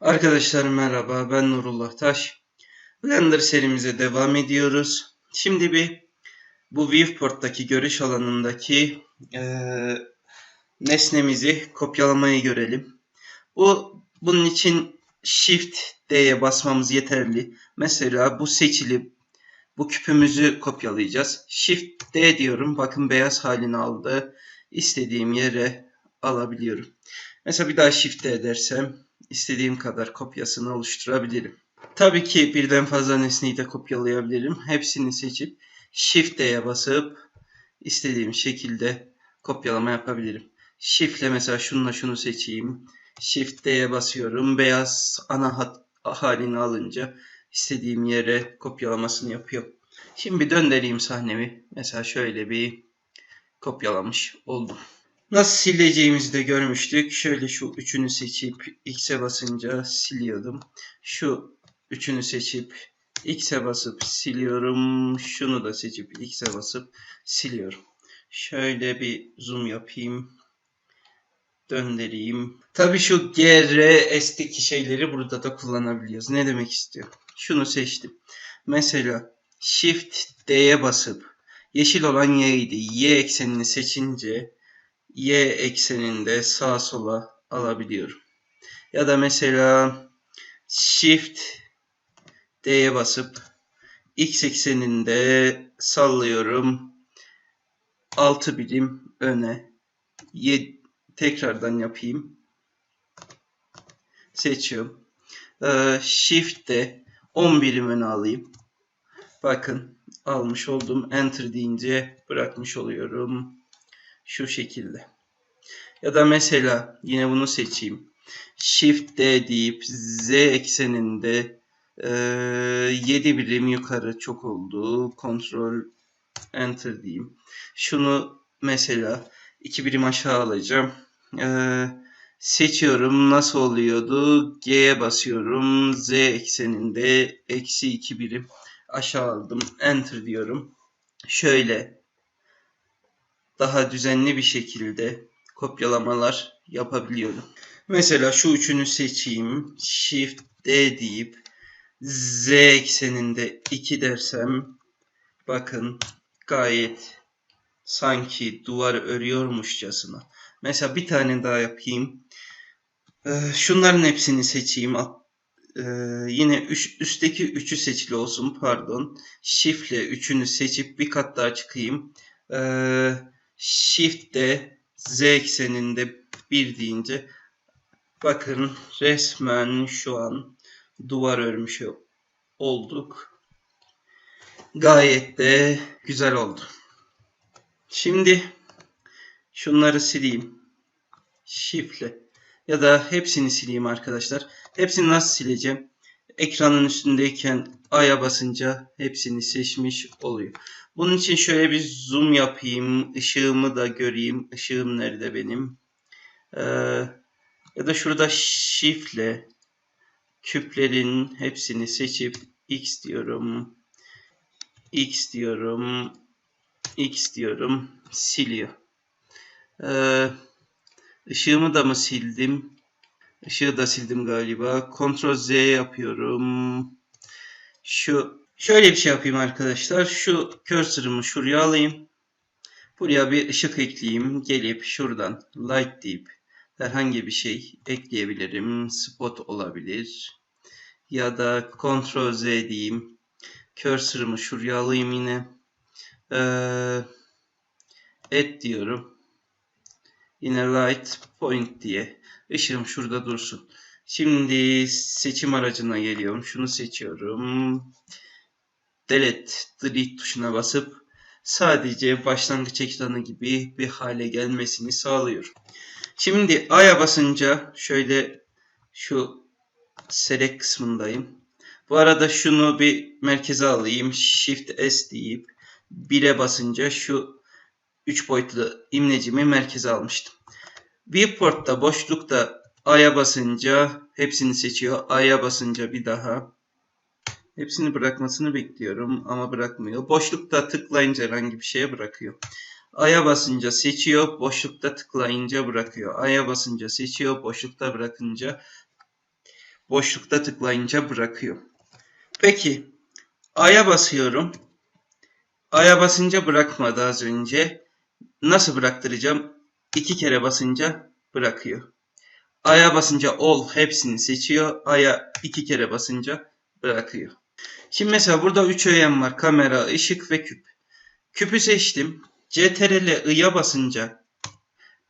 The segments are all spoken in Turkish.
Arkadaşlar merhaba ben Nurullah Taş. Blender serimize devam ediyoruz. Şimdi bir bu viewport'taki görüş alanındaki eee, nesnemizi kopyalamayı görelim. Bu bunun için Shift D'ye basmamız yeterli. Mesela bu seçili bu küpümüzü kopyalayacağız. Shift D diyorum. Bakın beyaz halini aldı. İstediğim yere alabiliyorum. Mesela bir daha Shift D dersem istediğim kadar kopyasını oluşturabilirim. Tabii ki birden fazla nesneyi de kopyalayabilirim. Hepsini seçip Shift D'ye basıp istediğim şekilde kopyalama yapabilirim. Shift ile mesela şununla şunu seçeyim. Shift D'ye basıyorum. Beyaz ana hat halini alınca istediğim yere kopyalamasını yapıyor. Şimdi döndüreyim sahnemi. Mesela şöyle bir kopyalamış oldum. Nasıl sileceğimizi de görmüştük. Şöyle şu üçünü seçip X'e basınca siliyordum. Şu üçünü seçip X'e basıp siliyorum. Şunu da seçip X'e basıp siliyorum. Şöyle bir zoom yapayım. Döndüreyim. Tabii şu G, R, S'teki şeyleri burada da kullanabiliyoruz. Ne demek istiyor? Şunu seçtim. Mesela Shift D'ye basıp yeşil olan Y'ydi. Y eksenini seçince Y ekseninde sağa sola alabiliyorum. Ya da mesela Shift D'ye basıp X ekseninde sallıyorum. 6 birim öne. Ye tekrardan yapayım. Seçiyorum. Ee, Shift D 10 birim öne alayım. Bakın almış oldum. Enter deyince bırakmış oluyorum. Şu şekilde. Ya da mesela yine bunu seçeyim. Shift D deyip Z ekseninde e, 7 birim yukarı çok oldu. Ctrl Enter diyeyim. Şunu mesela 2 birim aşağı alacağım. E, seçiyorum. Nasıl oluyordu? G'ye basıyorum. Z ekseninde eksi 2 birim aşağı aldım. Enter diyorum. Şöyle daha düzenli bir şekilde kopyalamalar yapabiliyorum. Mesela şu üçünü seçeyim. Shift D deyip Z ekseninde 2 dersem bakın gayet sanki duvar örüyormuşçasına. Mesela bir tane daha yapayım. Ee, şunların hepsini seçeyim. Ee, yine üstteki üçü seçili olsun pardon. Shift ile üçünü seçip bir kat daha çıkayım. Ee, Shift de Z ekseninde 1 deyince bakın resmen şu an duvar örmüş olduk. Gayet de güzel oldu. Şimdi şunları sileyim. Shift'le ya da hepsini sileyim arkadaşlar. Hepsini nasıl sileceğim? Ekranın üstündeyken A'ya basınca hepsini seçmiş oluyor. Bunun için şöyle bir zoom yapayım. Işığımı da göreyim. Işığım nerede benim? Ee, ya da şurada shift ile küplerin hepsini seçip x diyorum. x diyorum. x diyorum. Siliyor. Ee, ışığımı da mı sildim? Işığı da sildim galiba. Ctrl Z yapıyorum. Şu şöyle bir şey yapayım arkadaşlar. Şu cursor'ımı şuraya alayım. Buraya bir ışık ekleyeyim. Gelip şuradan light deyip herhangi bir şey ekleyebilirim. Spot olabilir. Ya da Ctrl Z diyeyim. Cursor'ımı şuraya alayım yine. Ee, et diyorum. Yine light point diye. Işığım şurada dursun. Şimdi seçim aracına geliyorum. Şunu seçiyorum. Delete, delete tuşuna basıp sadece başlangıç ekranı gibi bir hale gelmesini sağlıyorum. Şimdi A'ya basınca şöyle şu select kısmındayım. Bu arada şunu bir merkeze alayım. Shift S deyip 1'e basınca şu 3 boyutlu imlecimi merkeze almıştım. Viewport'ta boşlukta A'ya basınca hepsini seçiyor. A'ya basınca bir daha. Hepsini bırakmasını bekliyorum ama bırakmıyor. Boşlukta tıklayınca herhangi bir şeye bırakıyor. A'ya basınca seçiyor. Boşlukta tıklayınca bırakıyor. A'ya basınca seçiyor. Boşlukta bırakınca boşlukta tıklayınca bırakıyor. Peki A'ya basıyorum. A'ya basınca bırakmadı az önce. Nasıl bıraktıracağım? İki kere basınca bırakıyor. A'ya basınca all hepsini seçiyor. A'ya iki kere basınca bırakıyor. Şimdi mesela burada 3 öğen var. Kamera, ışık ve küp. Küpü seçtim. CTRL I'ya basınca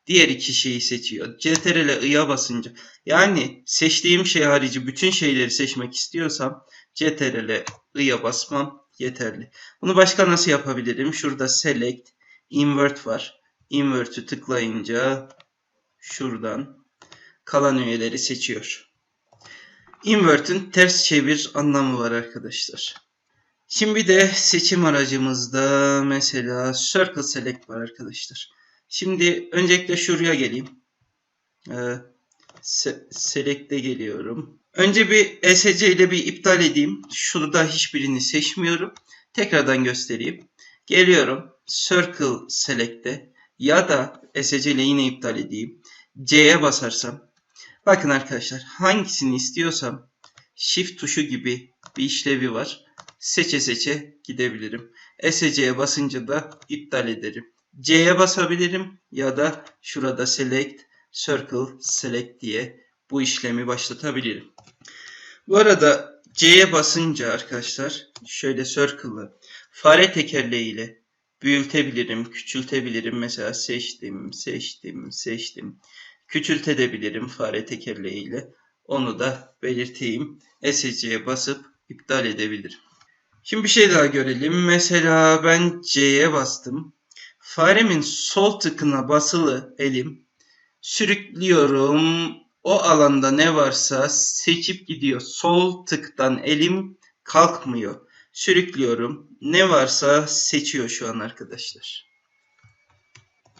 diğer iki şeyi seçiyor. CTRL I'ya basınca yani seçtiğim şey harici bütün şeyleri seçmek istiyorsam CTRL I'ya basmam yeterli. Bunu başka nasıl yapabilirim? Şurada select invert var. Invert'ü tıklayınca şuradan kalan üyeleri seçiyor. Invert'ün ters çevir anlamı var arkadaşlar. Şimdi de seçim aracımızda mesela Circle Select var arkadaşlar. Şimdi öncelikle şuraya geleyim. Ee, se Select'e geliyorum. Önce bir ESC ile bir iptal edeyim. Şurada hiçbirini seçmiyorum. Tekrardan göstereyim. Geliyorum. Circle Select'te ya da ESC ile iptal edeyim. C'ye basarsam. Bakın arkadaşlar hangisini istiyorsam Shift tuşu gibi bir işlevi var. Seçe seçe gidebilirim. ESC'ye basınca da iptal ederim. C'ye basabilirim ya da şurada Select, Circle, Select diye bu işlemi başlatabilirim. Bu arada C'ye basınca arkadaşlar şöyle Circle'ı fare tekerleğiyle büyütebilirim, küçültebilirim. Mesela seçtim, seçtim, seçtim. Küçültebilirim fare tekerleğiyle. Onu da belirteyim. ESC'ye basıp iptal edebilirim. Şimdi bir şey daha görelim. Mesela ben C'ye bastım. Faremin sol tıkına basılı elim. Sürüklüyorum. O alanda ne varsa seçip gidiyor. Sol tıktan elim kalkmıyor. Sürüklüyorum. Ne varsa seçiyor şu an arkadaşlar.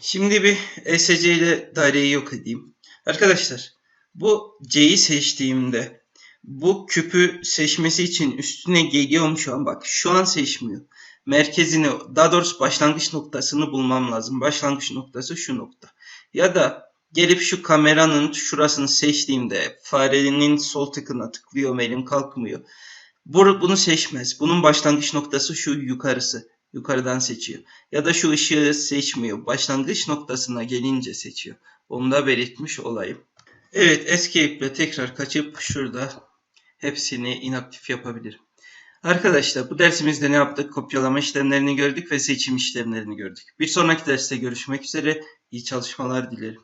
Şimdi bir ESC ile daireyi yok edeyim. Arkadaşlar bu C'yi seçtiğimde bu küpü seçmesi için üstüne geliyorum şu an. Bak şu an seçmiyor. Merkezini daha doğrusu başlangıç noktasını bulmam lazım. Başlangıç noktası şu nokta. Ya da gelip şu kameranın şurasını seçtiğimde farenin sol tıkına tıklıyorum elim kalkmıyor. Bunu seçmez. Bunun başlangıç noktası şu yukarısı. Yukarıdan seçiyor. Ya da şu ışığı seçmiyor. Başlangıç noktasına gelince seçiyor. Onu da belirtmiş olayım. Evet Escape ile tekrar kaçıp şurada hepsini inaktif yapabilirim. Arkadaşlar bu dersimizde ne yaptık? Kopyalama işlemlerini gördük ve seçim işlemlerini gördük. Bir sonraki derste görüşmek üzere. İyi çalışmalar dilerim.